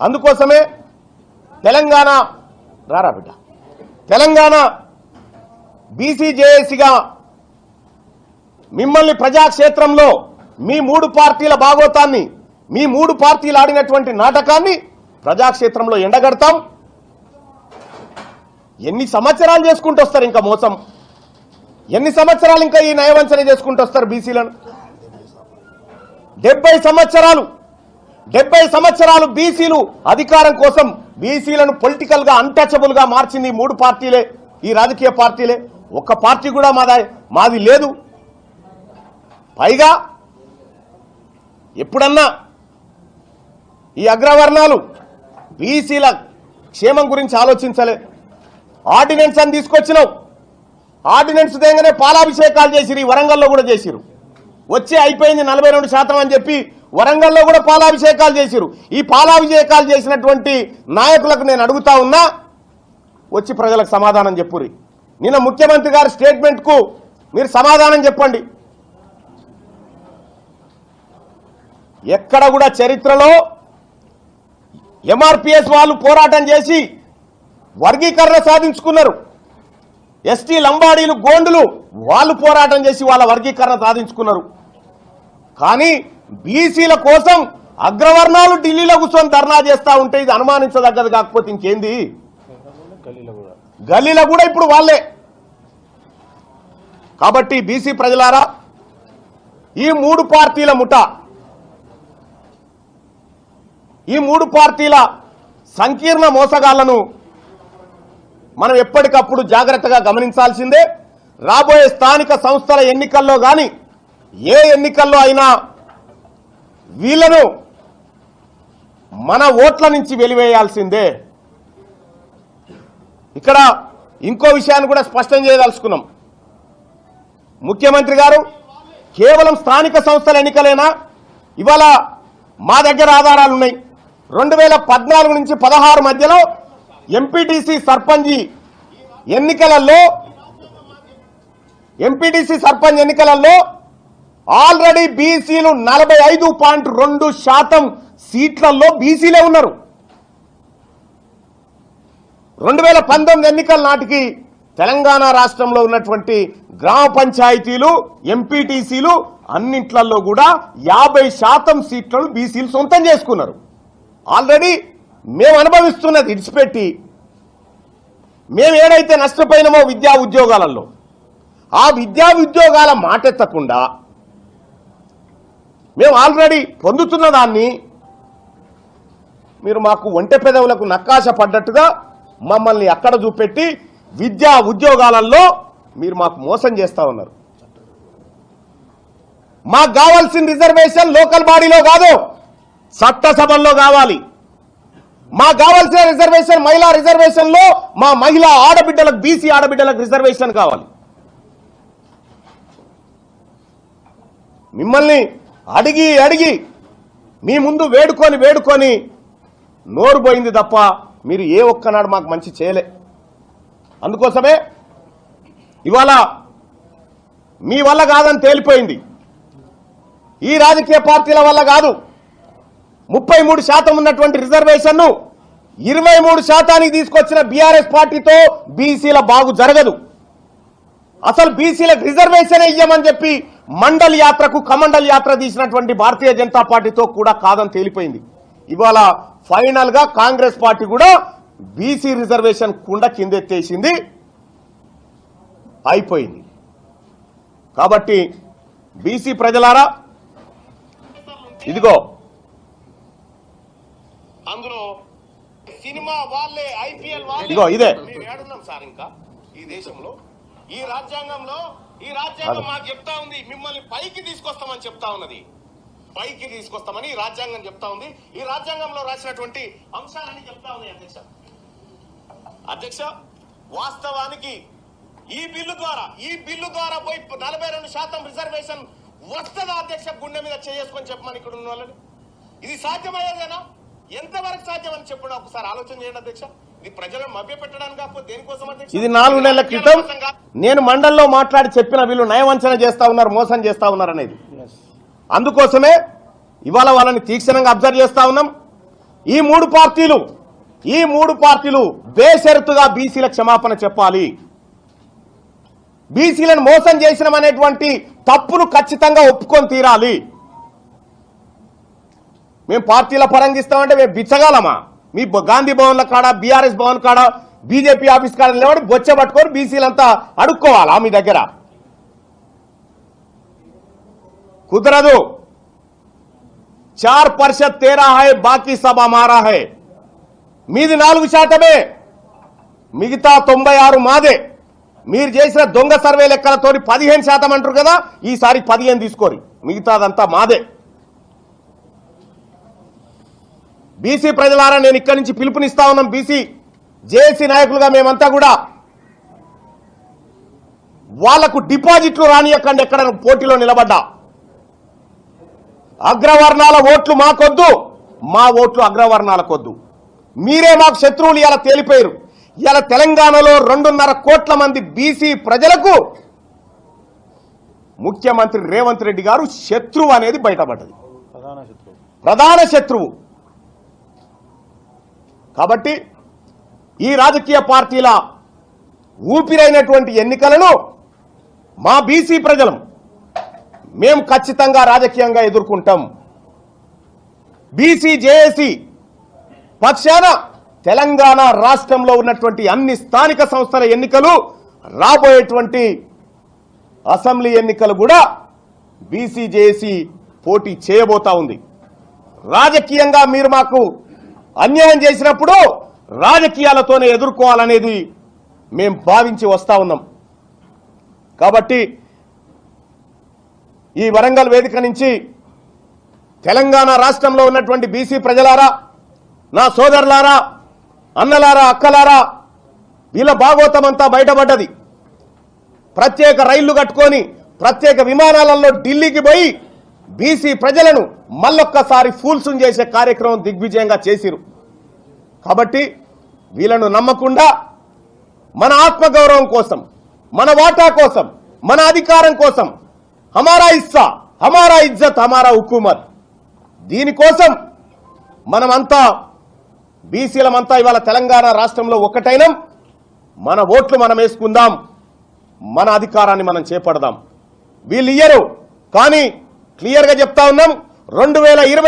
అందుకోసమే తెలంగాణ రారా బిడ్డ. తెలంగాణ బీసీజేఏసీగా మిమ్మల్ని ప్రజాక్షేత్రంలో మీ మూడు పార్టీల భాగోతాన్ని మీ మూడు పార్టీలు ఆడినటువంటి నాటకాన్ని ప్రజాక్షేత్రంలో ఎండగడతాం. ఎన్ని సంవత్సరాలు చేసుకుంటూ వస్తారు ఇంకా మోసం? ఎన్ని సంవత్సరాలు ఇంకా ఈ నయవంచన చేసుకుంటూ వస్తారు బీసీలను? డెబ్బై సంవత్సరాలు డెబ్బై సంవత్సరాలు బీసీలు అధికారం కోసం బీసీలను పొలిటికల్గా అన్టచబుల్గా మార్చింది ఈ మూడు పార్టీలే ఈ రాజకీయ పార్టీలే. ఒక్క పార్టీ కూడా మాది మాది లేదు. పైగా ఎప్పుడన్నా ఈ అగ్రవర్ణాలు బీసీల క్షేమం గురించి ఆలోచించలే. ఆర్డినెన్స్ అని తీసుకొచ్చినావు ఆర్డినెన్స్ దేగానే పాలాభిషేకాలు చేసిరు ఈ వరంగల్లో కూడా చేసిరు వచ్చి అయిపోయింది నలభై శాతం అని చెప్పి వరంగల్లో కూడా పాలాభిషేకాలు చేశారు ఈ పాలాభిషేకాలు చేసినటువంటి నాయకులకు నేను అడుగుతా ఉన్నా వచ్చి ప్రజలకు సమాధానం చెప్పురి నిన్న ముఖ్యమంత్రి గారి స్టేట్మెంట్కు మీరు సమాధానం చెప్పండి. ఎక్కడ కూడా చరిత్రలో ఎంఆర్పిఎస్ వాళ్ళు పోరాటం చేసి వర్గీకరణ సాధించుకున్నారు. ఎస్టీ లంబాడీలు గోండులు వాళ్ళు పోరాటం చేసి వాళ్ళ వర్గీకరణ సాధించుకున్నారు. కానీ బీసీల కోసం అగ్రవర్ణాలు ఢిల్లీలో కూర్చొని ధర్నా చేస్తా ఉంటే ఇది అనుమానించదగ్గది కాకపోతే ఇంకేంది? గల్లీలో కూడా ఇప్పుడు వాళ్ళే. కాబట్టి బీసీ ప్రజలారా ఈ మూడు పార్టీల ముఠ ఈ మూడు పార్టీల సంకీర్ణ మోసగాళ్ళను మనం ఎప్పటికప్పుడు జాగ్రత్తగా గమనించాల్సిందే. రాబోయే స్థానిక సంస్థల ఎన్నికల్లో కానీ ఏ ఎన్నికల్లో అయినా వీళ్ళను మన ఓట్ల నుంచి వెలివేయాల్సిందే. ఇక్కడ ఇంకో విషయాన్ని కూడా స్పష్టం చేయదలుచుకున్నాం. ముఖ్యమంత్రి గారు కేవలం స్థానిక సంస్థల ఎన్నికలేనా? ఇవాళ మా దగ్గర ఆధారాలు ఉన్నాయి రెండు వేల పద్నాలుగు నుంచి పదహారు మధ్యలో ఎంపీటీసీ సర్పంచి ఎన్నికలలో ఎంపీటీసీ సర్పంచ్ ఎన్నికలలో ఆల్రెడీ బీసీలు నలభై ఐదు పాయింట్ రెండు శాతం సీట్లలో బీసీలే ఉన్నారు. రెండు వేల పంతొమ్మిది ఎన్నికల నాటికి తెలంగాణ రాష్ట్రంలో ఉన్నటువంటి గ్రామ పంచాయతీలు ఎంపీటీసీలు అన్నింట్లలో కూడా యాభై శాతం సీట్లను బీసీలు సొంతం చేసుకున్నారు. ఆల్రెడీ మేము అనుభవిస్తున్నది ఇడిచిపెట్టి మేము ఏడైతే నష్టపోయినామో విద్యా ఉద్యోగాలలో ఆ విద్యా ఉద్యోగాల మాటెత్తకుండా మేము ఆల్రెడీ పొందుతున్న దాన్ని. మీరు మాకు ఒంటె పెదవులకు నక్కాశ పడ్డట్టుగా మమ్మల్ని అక్కడ చూపెట్టి విద్యా ఉద్యోగాలలో మీరు మాకు మోసం చేస్తా ఉన్నారు. మాకు కావాల్సిన రిజర్వేషన్ లోకల్ బాడీలో కాదు చట్టసభల్లో కావాలి. మాకు కావాల్సిన రిజర్వేషన్ మహిళా రిజర్వేషన్లో మా మహిళా ఆడబిడ్డలకు బీసీ ఆడబిడ్డలకు రిజర్వేషన్ కావాలి. మిమ్మల్ని అడిగి అడిగి. మీ ముందు వేడుకొని వేడుకొని నోరు పోయింది తప్ప మీరు ఏ ఒక్కనాడు మాకు మంచి చేయలే. అందుకోసమే ఇవాళ మీ వల్ల కాదని తేలిపోయింది. ఈ రాజకీయ పార్టీల వల్ల కాదు. ముప్పై మూడు శాతం ఉన్నటువంటి రిజర్వేషన్ను ఇరవై మూడు శాతానికి తీసుకొచ్చిన బీఆర్ఎస్ పార్టీతో బీసీల బాగు జరగదు. అసలు బీసీలకు రిజర్వేషన్ ఇయ్యమని చెప్పి మండల్ యాత్రకు కమండల్ యాత్ర తీసినటువంటి భారతీయ జనతా పార్టీతో కూడా కాదని తేలిపోయింది. ఇవాళ ఫైనల్గా కాంగ్రెస్ పార్టీ కూడా బీసీ రిజర్వేషన్ కుండ కిందెత్తేసింది. అయిపోయింది. కాబట్టి బీసీ ప్రజలారా ఇదిగో. అందులో సినిమా వాళ్ళే ఐపీఎల్ ఇదిగో ఇదే. సార్ ఇంకా ఈ దేశంలో. ఈ రాజ్యాంగంలో ఈ రాజ్యాంగం. మాకు చెప్తా ఉంది మిమ్మల్ని పైకి తీసుకొస్తామని చెప్తా ఉన్నది. పైకి తీసుకొస్తామని ఈ రాజ్యాంగం చెప్తా ఉంది. ఈ రాజ్యాంగంలో రాసినటువంటి అంశాలని చెప్తా ఉంది అధ్యక్ష. అధ్యక్ష వాస్తవానికి ఈ బిల్లు ద్వారా ఈ బిల్లు ద్వారా పోయి నలభై రెండు శాతం రిజర్వేషన్ వస్తుందా అధ్యక్ష గుండె మీద చేసుకొని చెప్పమని ఇక్కడ ఉన్న వాళ్ళని? ఇది సాధ్యమయ్యేదేనా ఎంతవరకు సాధ్యం అని చెప్పండి ఒకసారి ఆలోచన చేయండి అధ్యక్ష. ఇది నాలుగు నెలల క్రితం. నేను మండల్లో మాట్లాడి చెప్పిన వీళ్ళు నయవంచన చేస్తా ఉన్నారు మోసం చేస్తా ఉన్నారు అనేది. అందుకోసమే ఇవాళ వాళ్ళని తీక్షణంగా అబ్జర్వ్ చేస్తా ఉన్నాం. ఈ మూడు పార్టీలు ఈ మూడు పార్టీలు బేషరతుగా బీసీల క్షమాపణ చెప్పాలి. బీసీలను మోసం చేసినమనేటువంటి తప్పును ఖచ్చితంగా ఒప్పుకొని తీరాలి. మేము పార్టీల పరంగా ఇస్తామంటే మేము బిచ్చగాలమా మీ గాంధీ భవన్ల కాడ బీఆర్ఎస్ భవన్ కాడ బీజేపీ ఆఫీస్ కాడ నిలబడి బొచ్చ పట్టుకొని బీసీలంతా అడుక్కోవాలా మీ దగ్గర? కుదరదు. చార్ పరిషత్ తేరా హై బాకీ సభ మారా హై. మీది నాలుగు శాతమే. మిగతా తొంభై ఆరు మాదే. మీరు చేసిన దొంగ సర్వే లెక్కలతోని పదిహేను శాతం అంటారు కదా ఈసారి పదిహేను తీసుకోరి. మిగతాదంతా మాదే. బీసీ ప్రజలారా నేను ఇక్కడి నుంచి పిలుపునిస్తా ఉన్నాం బీసీ జేఏసీ నాయకులుగా మేమంతా కూడా. వాళ్ళకు డిపాజిట్లు రానియకండి ఎక్కడ పోటీలో నిలబడ్డా. అగ్రవర్ణాల ఓట్లు మాకొద్దు మా ఓట్లు అగ్రవర్ణాలకొద్దు. మీరే మాకు శత్రువులు ఇలా తేలిపోయారు ఇలా తెలంగాణలో రెండున్నర కోట్ల మంది బీసీ ప్రజలకు ముఖ్యమంత్రి రేవంత్ రెడ్డి గారు శత్రువు అనేది బయటపడ్డది. ప్రధాన శత్రువు. ప్రధాన శత్రువు. కాబట్టి ఈ రాజకీయ పార్టీల ఊపిరైనటువంటి ఎన్నికలను మా బీసీ ప్రజలం మేము ఖచ్చితంగా రాజకీయంగా ఎదుర్కొంటాం. బీసీ జేఏసీ పక్షాన తెలంగాణ రాష్ట్రంలో ఉన్నటువంటి అన్ని స్థానిక సంస్థల ఎన్నికలు రాబోయేటువంటి అసెంబ్లీ ఎన్నికలు కూడా బీసీ జేఏసీ పోటీ చేయబోతా ఉంది. రాజకీయంగా మీరు మాకు అన్యాయం చేసినప్పుడు రాజకీయాలతోనే ఎదుర్కోవాలనేది మేము భావించి వస్తా ఉన్నాం. కాబట్టి ఈ వరంగల్ వేదిక నుంచి తెలంగాణ రాష్ట్రంలో ఉన్నటువంటి బీసీ ప్రజలారా నా సోదరులారా అన్నలారా అక్కలారా వీళ్ళ భాగోతం అంతా బయటపడ్డది. ప్రత్యేక రైళ్ళు కట్టుకొని ప్రత్యేక విమానాలలో ఢిల్లీకి పోయి బీసీ ప్రజలను మళ్ళొక్కసారి ఫూల్సున్ చేసే కార్యక్రమం దిగ్విజయంగా చేసిరు. కాబట్టి వీళ్ళను నమ్మకుండా మన ఆత్మగౌరవం కోసం మన వాటా కోసం మన అధికారం కోసం హమారా ఇస్సా హమారా ఇజ్జత్ హమారా హుకుమత్. దీనికోసం మనమంతా బీసీలమంతా ఇవాళ తెలంగాణ రాష్ట్రంలో ఒకటైనం మన ఓట్లు మనం వేసుకుందాం మన అధికారాన్ని మనం చేపడదాం. వీళ్ళు ఇయ్యరు కానీ క్లియర్గా చెప్తా ఉన్నాం. రెండు వేల ఇరవై